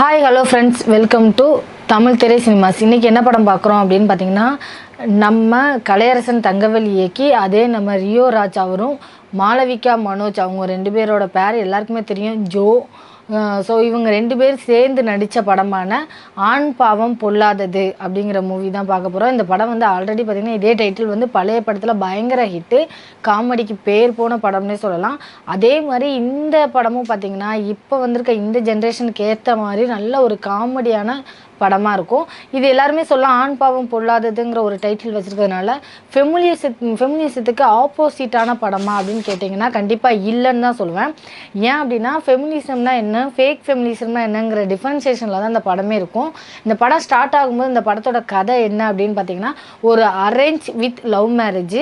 Hi hello friends welcome to Tamil Thirai cinemas இன்றைக்கி என்ன படம் பார்க்குறோம் அப்படின்னு பார்த்தீங்கன்னா நம்ம கலையரசன் தங்கவேல் இயக்கி அதே நம்ம ரியோ ராஜ் அவரும் மாளவிகா மனோஜ் அவங்க ரெண்டு பேரோட பேர் எல்லாருக்குமே தெரியும். ஜோ ஸோ இவங்க ரெண்டு பேர் சேர்ந்து நடித்த படமான ஆண் பாவம் பொல்லாதது அப்படிங்கிற மூவி தான் பார்க்க போகிறோம் இந்த படம் வந்து ஆல்ரெடி பார்த்திங்கன்னா இதே டைட்டில் வந்து பழைய படத்தில் பயங்கர ஹிட்டு காமெடிக்கு பேர் போன படம்னே சொல்லலாம். அதே மாதிரி இந்த படமும் பார்த்திங்கன்னா இப்போ வந்திருக்க இந்த ஜென்ரேஷனுக்கு ஏற்ற மாதிரி நல்ல ஒரு காமெடியான படமாக இருக்கும். இது எல்லாருமே சொல்ல ஆண் பாவம் பொல்லாததுங்கிற ஒரு டைட்டில் வச்சுருக்கிறதுனால ஃபெமிலியசித் ஃபெமினிசத்துக்கு ஆப்போசிட்டான படமா அப்படின்னு கேட்டிங்கன்னா கண்டிப்பாக இல்லைன்னு தான் சொல்லுவேன். ஏன் அப்படின்னா ஃபெமினிசம்னா என்ன? ஃபேக் ஃபெமினிசம்னா என்னங்கிற டிஃபரன்சியேஷனில் தான் இந்த படமே இருக்கும். இந்த படம் ஸ்டார்ட் ஆகும்போது இந்த படத்தோட கதை என்ன அப்படின்னு பார்த்தீங்கன்னா ஒரு அரேஞ்ச் வித் லவ் மேரேஜ்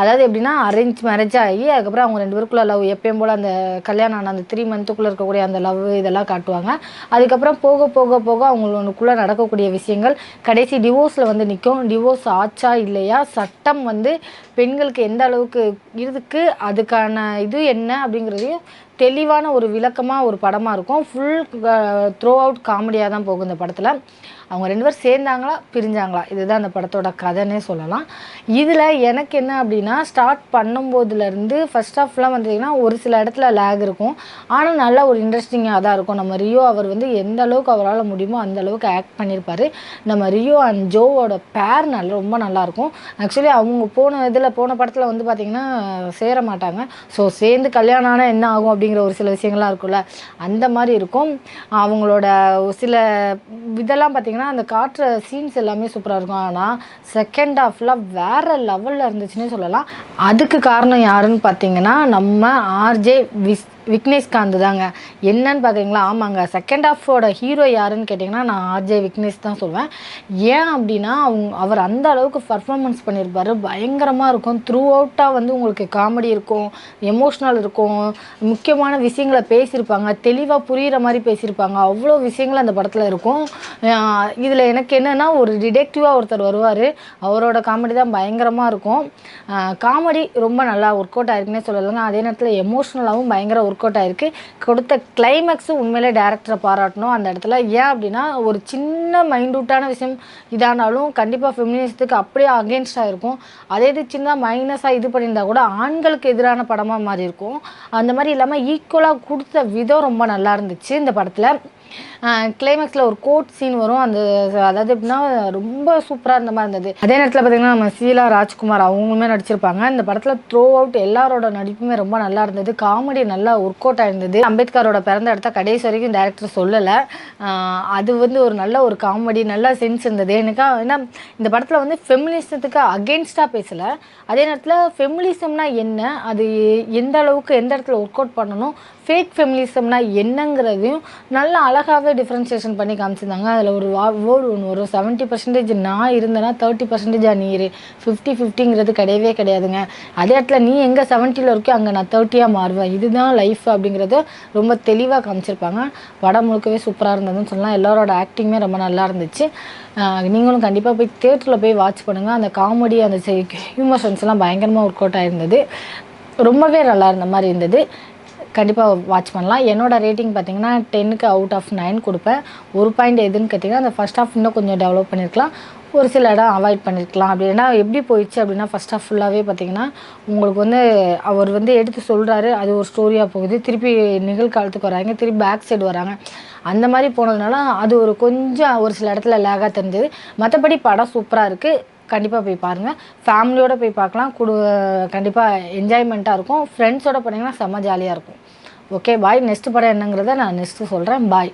அதாவது எப்படின்னா அரேஞ்ச் மேரேஜ் ஆகி அதுக்கப்புறம் அவங்க ரெண்டு பேருக்குள்ள லவ் எப்பயும் போல் அந்த கல்யாணம் ஆன அந்த த்ரீ மந்த்துக்குள்ளே இருக்கக்கூடிய அந்த லவ் இதெல்லாம் காட்டுவாங்க. அதுக்கப்புறம் போக போக போக அவங்களுக்குள்ளே நடக்கக்கூடிய விஷயங்கள். கடைசி டிவோர்ஸில் வந்து நிற்கும் டிவோர்ஸ் ஆச்சா இல்லையா? சட்டம் வந்து பெண்களுக்கு எந்த அளவுக்கு இருக்குது அதுக்கான இது என்ன அப்படிங்கிறதையும் தெளிவான ஒரு விளக்கமாக ஒரு படமாக இருக்கும். ஃபுல் த்ரோ அவுட் காமெடியாக தான் போகும் இந்த படத்தில். அவங்க ரெண்டு பேரும் சேர்ந்தாங்களா பிரிஞ்சாங்களா? இதுதான் அந்த படத்தோட கதைன்னே சொல்லலாம். இதில் எனக்கு என்ன அப்படின்னா ஸ்டார்ட் பண்ணும்போதுலேருந்து ஃபர்ஸ்ட் ஆஃப்லாம் வந்தீங்கன்னா ஒரு சில இடத்துல லேக் இருக்கும். ஆனால் நல்ல ஒரு இன்ட்ரெஸ்டிங்காக தான் இருக்கும். நம்ம ரியோ அவர் வந்து எந்த அளவுக்கு அவரால் முடியுமோ அந்த அளவுக்கு ஆக்ட் பண்ணியிருப்பார் நம்ம ரியோ அண்ட் ஜோவோட பேர் நல்ல ரொம்ப நல்லாயிருக்கும் ஆக்சுவலி அவங்க போன இதில் போன படத்தில் வந்து பார்த்திங்கன்னா சேர மாட்டாங்க. ஸோ சேர்ந்து கல்யாணம் ஆனால் என்ன ஆகும் அப்படிங்கிற ஒரு சில விஷயங்கள்லாம் இருக்கும்ல அந்த மாதிரி இருக்கும். அவங்களோட ஒரு சில இதெல்லாம் பார்த்திங்கன்னா அந்த காட்டுற சீன்ஸ் எல்லாமே சூப்பராக இருக்கும். ஆனால் செகண்ட் ஹாஃபில் வேறு லெவலில் இருந்துச்சுன்னே சொல்லலாம். அதுக்கு காரணம் யாருன்னு பார்த்தீங்கன்னா நம்ம ஆர்ஜே விஸ் விக்னேஷ்காந்த் தாங்க என்னன்னு பார்க்குறீங்களா ஆமாங்க. செகண்ட் ஹாஃபோட ஹீரோ யாருன்னு கேட்டிங்கன்னா நான் ஆர்ஜே விக்னேஷ் தான் சொல்வேன். ஏன் அப்படின்னா அவங்க அவர் அந்த அளவுக்கு பர்ஃபார்மன்ஸ் பண்ணியிருப்பாரு. பயங்கரமாக இருக்கும். த்ரூ அவுட்டாக வந்து உங்களுக்கு காமெடி இருக்கும் எமோஷ்னல் இருக்கும் முக்கியமான விஷயங்களை பேசியிருப்பாங்க தெளிவாக புரிகிற மாதிரி பேசியிருப்பாங்க. அவ்வளோ விஷயங்கள் அந்த படத்தில் இருக்கும். இதில் எனக்கு என்னென்னா ஒரு டிடெக்டிவாக ஒருத்தர் வருவார். அவரோட காமெடி தான் பயங்கரமாக இருக்கும். காமெடி ரொம்ப நல்லா ஒர்க் அவுட் ஆயிருக்குன்னே சொல்லலைங்க. அதே நேரத்தில் எமோஷ்னலாகவும் பயங்கர ஒர்க் அவுட் ஆயிருக்கு கொடுத்த கிளைமேக்ஸும் உண்மையிலே டேரக்டரை பாராட்டணும். அந்த இடத்துல ஏன் அப்படின்னா ஒரு சின்ன மைண்டூட்டான விஷயம் இதானாலும் கண்டிப்பாக ஃபெமினிசத்துக்கு அப்படியே அகேன்ஸ்டாக இருக்கும். அதே இது சின்ன மைனஸாக இது பண்ணியிருந்தா கூட ஆண்களுக்கு எதிரான படமாக மாதிரி இருக்கும். அந்த மாதிரி இல்லாமல் ஈக்குவலாக கொடுத்த விதம் ரொம்ப நல்லா இருந்துச்சு இந்த படத்தில். கிளைமேக்ஸில் ஒரு கோட் சீன் வரும். அந்த அதாவது எப்படின்னா ரொம்ப சூப்பராக இருந்த மாதிரி இருந்தது. அதே நேரத்தில் பார்த்திங்கன்னா நம்ம சீலா ராஜ்குமார் அவங்களுமே நடிச்சிருப்பாங்க. இந்த படத்தில் த்ரோ அவுட் எல்லாரோட நடிப்புமே ரொம்ப நல்லா இருந்தது. காமெடி நல்லா ஒர்க் அவுட் ஆயிருந்தது. அம்பேத்கரோட பிறந்த இடத்த கடைசி வரைக்கும் டேரக்டர் சொல்லலை. அது வந்து ஒரு நல்ல ஒரு காமெடி நல்ல சென்ஸ் இருந்தது. எனக்கு ஏன்னா இந்த படத்தில் வந்து ஃபெமினிசத்துக்கு அகேன்ஸ்டாக பேசலை. அதே நேரத்தில் ஃபெமினிசம்னா என்ன? அது எந்த அளவுக்கு எந்த இடத்துல ஒர்க் அவுட் பண்ணணும்? ஃபேக் ஃபெமினிசம்னா என்னங்கிறதையும் நல்ல அழகாகவே டிஃப்ரென்சியேஷன் பண்ணி காமிச்சிருந்தாங்க. அதில் ஒரு வா வேர்டு ஒன்று ஒரு செவன்ட்டி பர்சன்டேஜ் நான் இருந்தேன்னா தேர்ட்டி பர்சன்டேஜாக நீ இரு ஃபிஃப்டி ஃபிஃப்டிங்கிறது கிடையவே கிடையாதுங்க. அதே இடத்துல நீ எங்கே செவன்ட்டியில் இருக்கோ அங்கே நான் தேர்ட்டியாக மாறுவேன். இதுதான் லைஃப் அப்படிங்கிறத ரொம்ப தெளிவாக காமிச்சிருப்பாங்க. படம் முழுக்கவே சூப்பராக இருந்ததுன்னு சொல்லலாம். எல்லாரோட ஆக்டிங்குமே ரொம்ப நல்லா இருந்துச்சு. நீங்களும் கண்டிப்பாக போய் தேட்டரில் போய் வாட்ச் பண்ணுங்கள் அந்த காமெடி அந்த ஹியூமர் சென்ஸ்லாம் பயங்கரமாக ஒர்க் அவுட் ஆகிருந்தது ரொம்பவே நல்லா இருந்த மாதிரி இருந்தது. கண்டிப்பாக வாட்ச் பண்ணலாம். என்னோடய ரேட்டிங் பார்த்தீங்கன்னா டென்னுக்கு அவுட் ஆஃப் நைன் கொடுப்பேன். ஒரு பாயிண்ட் எதுன்னு கேட்டிங்கன்னா அந்த ஃபஸ்ட் ஆஃப் இன்னும் கொஞ்சம் டெவலப் பண்ணியிருக்கலாம் ஒரு சில இடம் அவாய்ட் பண்ணியிருக்கலாம் அப்படின்னா எப்படி போயிடுச்சு அப்படின்னா ஃபஸ்ட் ஆஃப் ஃபுல்லாகவே பார்த்தீங்கன்னா உங்களுக்கு வந்து அவர் வந்து எடுத்து சொல்கிறாரு அது ஒரு ஸ்டோரியாக போகுது. திருப்பி நிகழ்காலத்துக்கு வராங்க திருப்பி பேக் சைடு வராங்க. அந்த மாதிரி போனதுனால அது ஒரு கொஞ்சம் ஒரு சில இடத்துல லேகாக தெரிஞ்சது. மற்றபடி படம் சூப்பராக இருக்குது கண்டிப்பாக போய் பாருங்கள் ஃபேமிலியோடு போய் பார்க்கலாம். குடு கண்டிப்பாக என்ஜாய்மெண்ட்டாக இருக்கும். ஃப்ரெண்ட்ஸோடு போனீங்கன்னா செம்ம ஜாலியாக இருக்கும். ஓகே பாய் நெக்ஸ்ட் படம் என்னங்கிறத நான் நெக்ஸ்ட்டு சொல்கிறேன் பாய்